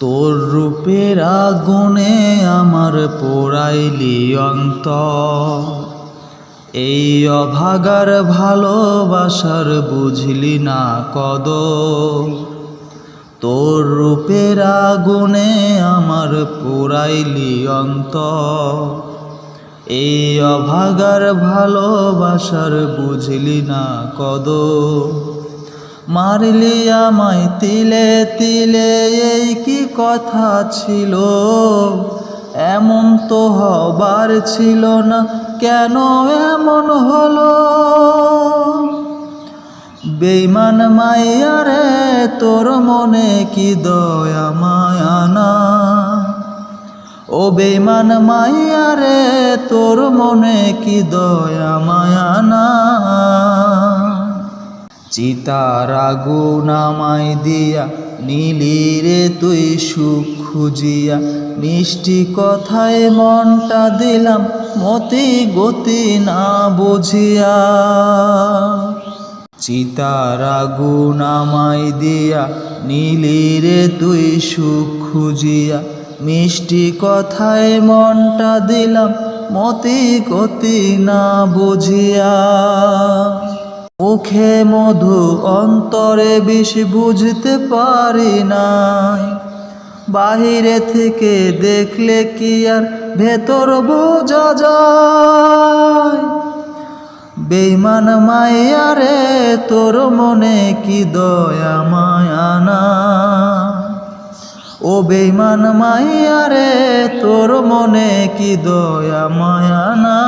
তোর রূপের আগুনে আমার পোড়াইলি অন্ত এই অভাগার ভালোবাসার বুঝলি না কদ তোর রূপের আগুনে আমার পোড়াইলি অন্ত এই অভাগার ভালোবাসার বুঝলি না কদ মারলি আমায় তিলে তিলে, এই কি কথা ছিল? এমন তো হবার ছিল না, কেন এমন হলো? বেইমান মাইয়া রে, তোর মনে কি দয়া মায়ানা ও বেইমান মাইয়া রে, তোর মনে কি দয়া মায়ানা চিতার আগুন আমায় দিয়া নীলি রে তুই সুখ খুঁজিয়া। মিষ্টি কথায় মনটা দিলাম, মতি গতি না বুঝিয়া। চিতার আগুন আমায় দিয়া নীলি রে তুই সুখ খুঁজিয়া। মিষ্টি কথায় মনটা দিলাম, মতি গতি না বুঝিয়া। মুখে মধু অন্তরে বিষ বুঝতে পারি নাই। বাহিরে থেকে দেখলে কি আর ভেতর বোঝা যায়? বেইমান মায়ারে তোর মনে কি দয়া মায়ানা ও বেইমান মায়ারে তোর মনে কি দয়া মায়ানা